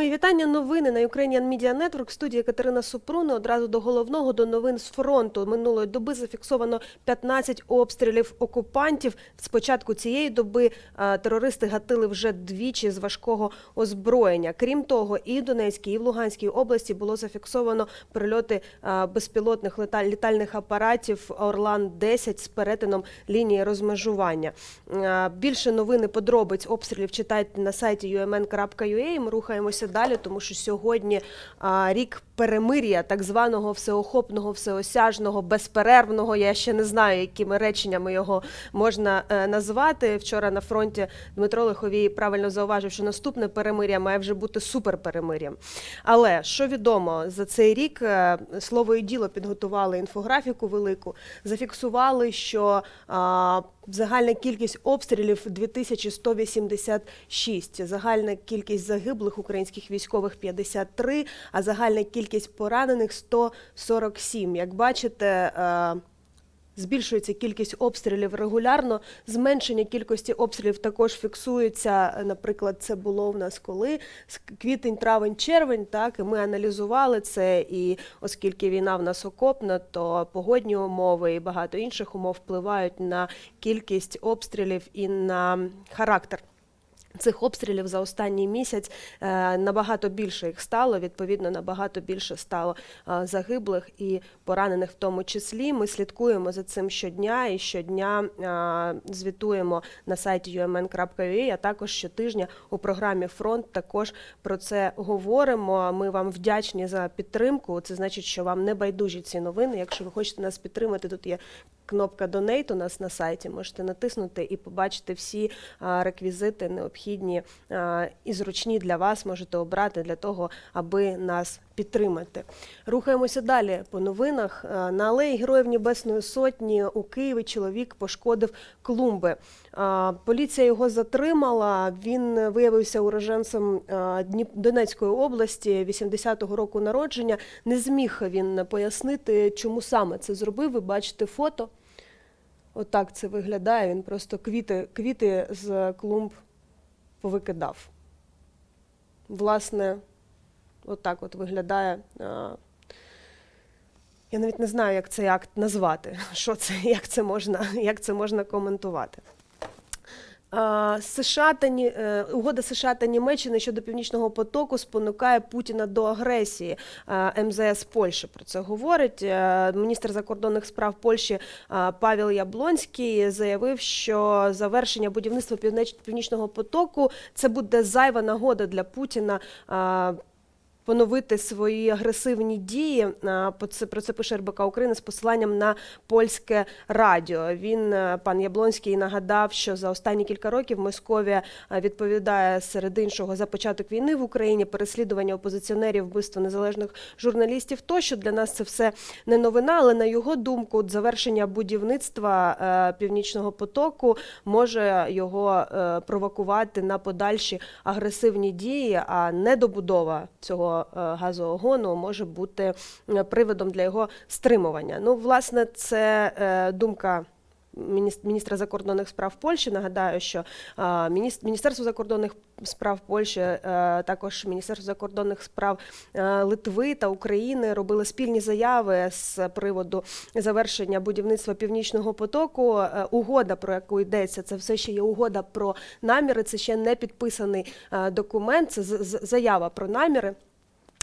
Мої вітання. Новини на Ukrainian Media Network. В студії Катерина Супруна. Одразу до головного до новин з фронту. Минулої доби зафіксовано 15 обстрілів окупантів. З початку цієї доби терористи гатили вже двічі з важкого озброєння. Крім того, і в Донецькій, і в Луганській області було зафіксовано прильоти безпілотних літальних апаратів Орлан 10 з перетином лінії розмежування. Більше новини подробиць обстрілів читайте на сайті umn.ua. Ми рухаємося далі, тому що сьогодні рік перемир'я, так званого всеохопного, всеосяжного, безперервного. Я ще не знаю, якими реченнями його можна е, назвати. Вчора на фронті Дмитро Лиховій правильно зауважив, що наступне перемир'я має вже бути суперперемир'ям. Але що відомо за цей рік е, слово і діло підготували інфографіку велику, зафіксували, що а, загальна кількість обстрілів 2186, загальна кількість загиблих українських військових 53, а загальна кількість поранених 147. Як бачите, е, Збільшується кількість обстрілів регулярно. Зменшення кількості обстрілів також фіксується. Наприклад, це було в нас коли З квітень, травень, червень. Так і ми аналізували це. І оскільки війна в нас окопна, то погодні умови і багато інших умов впливають на кількість обстрілів і на характер. Цих обстрілів за останній місяць е, набагато більше їх стало. Відповідно, набагато більше стало е, загиблих і поранених в тому числі. Ми слідкуємо за цим щодня і щодня е, звітуємо на сайті umn.ua, а також щотижня у програмі Фронт також про це говоримо. Ми вам вдячні за підтримку. Це значить, що вам не байдужі ці новини. Якщо ви хочете нас підтримати, тут є кнопка Donate у нас на сайті. Можете натиснути і побачити всі реквізити необхідні і зручні для вас. Можете обрати для того, аби нас підтримати. Рухаємося далі по новинах. На алеї Героїв Небесної Сотні у Києві чоловік пошкодив клумби. Поліція його затримала. Він виявився уроженцем Донецької області 80-го року народження. Не зміг він пояснити, чому саме це зробив. Ви бачите фото. Отак це виглядає. Він просто квіти, квіти з клумб повикидав. Власне, отак от виглядає. Я навіть не знаю, як цей акт назвати. Що це, як це можна, як це можна коментувати. США та Ні- е, угода США та Німеччини щодо північного потоку спонукає Путіна до агресії. МЗС Польщі про це говорить. Е, Міністр закордонних справ Польщі Павел Яблонський заявив, що завершення будівництва північ- північного потоку це буде зайва нагода для Путіна. Поновити свої агресивні дії про це пише РБК України з посиланням на польське радіо. Він е, пан Яблонський нагадав, що за останні кілька років Московія е, відповідає серед іншого за початок війни в Україні, переслідування опозиціонерів, вбивство незалежних журналістів. Тощо для нас це все не новина, але на його думку, от завершення будівництва е, північного потоку може його провокувати на подальші агресивні дії, а недобудова цього е, газогону може бути е, приводом для його стримування. Ну, власне, це е, думка. Міністра закордонних справ Польщі нагадаю, що Міністерство закордонних справ Польщі, також Міністерство закордонних справ Литви та України робили спільні заяви з приводу завершення будівництва північного потоку. Угода, про яку йдеться, це все ще є угода про наміри. Це ще не підписаний документ. Це заява про наміри.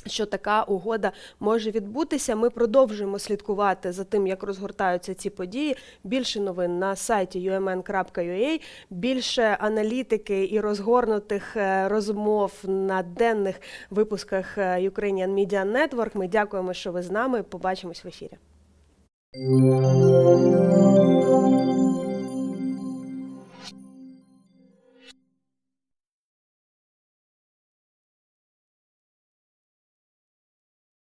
Що така угода може відбутися. Ми продовжуємо слідкувати за тим, як розгортаються ці події. Більше новин на сайті umn.ua, більше аналітики і розгорнутих е, розмов на денних випусках е, Ukrainian Media Network. Ми дякуємо, що ви з нами. Побачимось в ефірі.